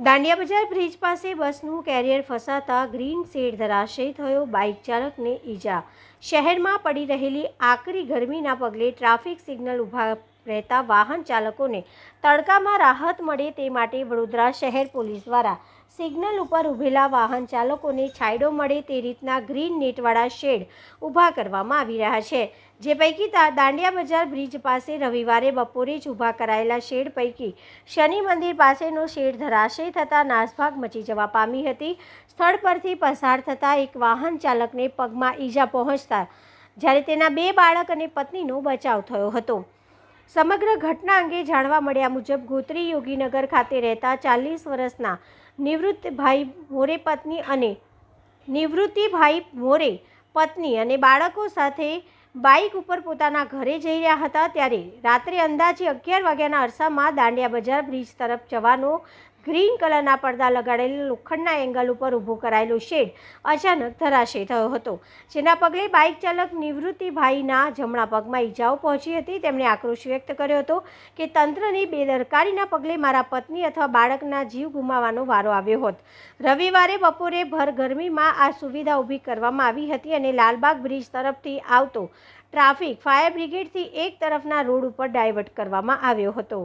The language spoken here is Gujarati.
દાંડિયા બજાર બ્રિજ પાસે બસનું કેરિયર ફસાતા ગ્રીન શેડ ધરાશય થયો બાઇક ચાલકને ઈજા. શહેરમાં પડી રહેલી આકરી ગરમીના પગલે ટ્રાફિક સિગ્નલ ઊભા રહેતા વાહન ચાલકોને તડકામાં રાહત મળે તે માટે વડોદરા શહેર પોલીસ દ્વારા સિગ્નલ ઉપર ઊભેલા વાહન ચાલકોને છાંયડો મળે તે રીતના ગ્રીન નેટવાળા શેડ ઊભા કરવામાં આવી રહ્યા છે. જે પૈકી દાંડિયા બજાર બ્રિજ પાસે રવિવારે બપોરે જ ઊભા કરાયેલા શેડ પૈકી શનિ મંદિર પાસેનો શેડ ધરાશય થતાં નાસભાગ મચી જવા પામી હતી. સ્થળ પરથી પસાર થતાં એક વાહન ચાલકને પગમાં ઈજા પહોંચતા જ્યારે તેના બે બાળક અને પત્નીનો બચાવ થયો હતો. સમગ્ર ઘટના અંગે જાણવા મળ્યા મુજબ ગોત્રી યોગીનગર ખાતે રહેતા ચાલીસ વર્ષના નિવૃત્તભાઈ મોરે પત્ની અને નિવૃત્તિભાઈ મોરે પત્ની અને બાળકો સાથે બાઇક ઉપર પોતાના ઘરે જઈ રહ્યા હતા ત્યારે રાત્રે અંદાજે અગિયાર વાગ્યાના અરસામાં દાંડિયા બજાર બ્રિજ તરફ જવાનો ગ્રીન કલરના પડદા લગાડેલ લોખંડના એંગલ ઉપર ઊભો કરાયેલો શેડ અચાનક ધરાશય થયો હતો. જેના પગલે બાઇક ચાલક નિવૃત્તિભાઈના જમણા પગમાં ઈજાઓ પહોંચી હતી. તેમણે આક્રોશ વ્યક્ત કર્યો હતો કે તંત્રની બેદરકારીના પગલે મારા પત્ની અથવા બાળકના જીવ ગુમાવવાનો વારો આવ્યો હોત. રવિવારે બપોરે ભર ગરમીમાં આ સુવિધા ઊભી કરવામાં આવી હતી અને લાલબાગ બ્રિજ તરફથી આવતો ટ્રાફિક ફાયર બ્રિગેડથી એક તરફના રોડ ઉપર ડાયવર્ટ કરવામાં આવ્યો હતો.